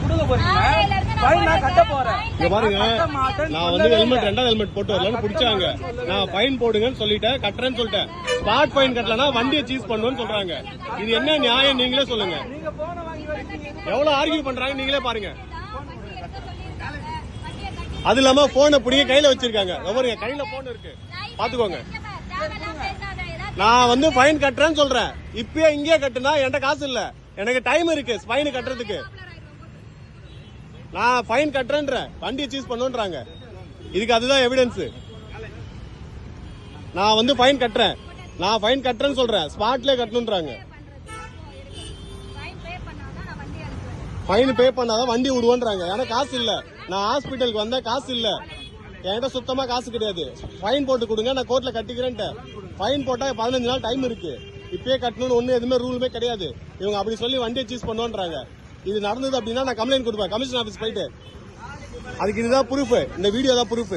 போட்டு கொடுக்க போறீங்க? ஃபைன் நான் கட்ட போறேன். இங்க பாருங்க. நான் வந்து ஹெல்மெட். ரெண்டாவது ஹெல்மெட் போட்டு வரலன்னு பிடிச்சாங்க. நான் ஃபைன் போடுங்கன்னு சொல்லிட்டேன் கட்டுறேன்னு சொல்லிட்டேன். ஸ்பாட் ஃபைன் கட்டலனா வண்டியை சீஸ் பண்ணுவேன்னு சொல்றாங்க. இது என்ன நியாயம்? நீங்களே சொல்லுங்க. நீங்க போன வாங்கி வச்சிருக்கீங்க எவ்வளவு ஆர்கியூ பண்றாங்க? நீங்களே பாருங்க. அது இல்லாம போனை பிடிங்க கையில வச்சிருக்காங்க. எவருங்க கையில போன் இருக்கு. பாத்துக்கோங்க. நான் வந்து ஃபைன் கட்டுறேன்னு சொல்றேன். இப்பயே இங்கேயே கட்டுனா என்கிட்ட காசு இல்ல. எனக்கு டைம் இருக்கு ஃபைன் கட்டுறதுக்கு. நான் ஃபைன் கட்டுறேன்றேன் வண்டியை சீஸ் பண்ணுன்றாங்க. இதுக்கு அதுதான் எவிடன்ஸ் நான் வந்து ஃபைன் கட்டுறேன். நான் ஃபைன் கட்டுறேன்னு சொல்றேன். ஸ்பாட்லேயே கட்டணுன்றாங்க. ஃபைன் பே பண்ணாதான் வண்டி விடுவோன்றாங்க ஏன்னா காசு இல்ல. நான் ஹாஸ்பிட்டலுக்கு வந்தேன் காசு இல்ல. என்கிட்ட சுத்தமா காசு கிடையாது. ஃபைன் போட்டு கொடுங்க நான் கோர்ட்ல கட்டிக்கிறேன்ட்டு ஃபைன் போட்டா பதினஞ்சு நாள் டைம் இருக்கு. இப்பயே கட்டணும்னு ஒண்ணு எதுவுமே ரூலுமே கிடையாது. இவங்க அப்படி சொல்லி வண்டியை சீஸ் பண்ணுவோன்றாங்க. இது நடந்தது அப்படின்னா நான் கம்ப்ளைண்ட் கொடுப்பேன். கமிஷன் ஆஃபீஸ் போயிட்டு. அதுக்கு இதுதான் ப்ரூஃப் இந்த வீடியோ தான் ப்ரூஃப்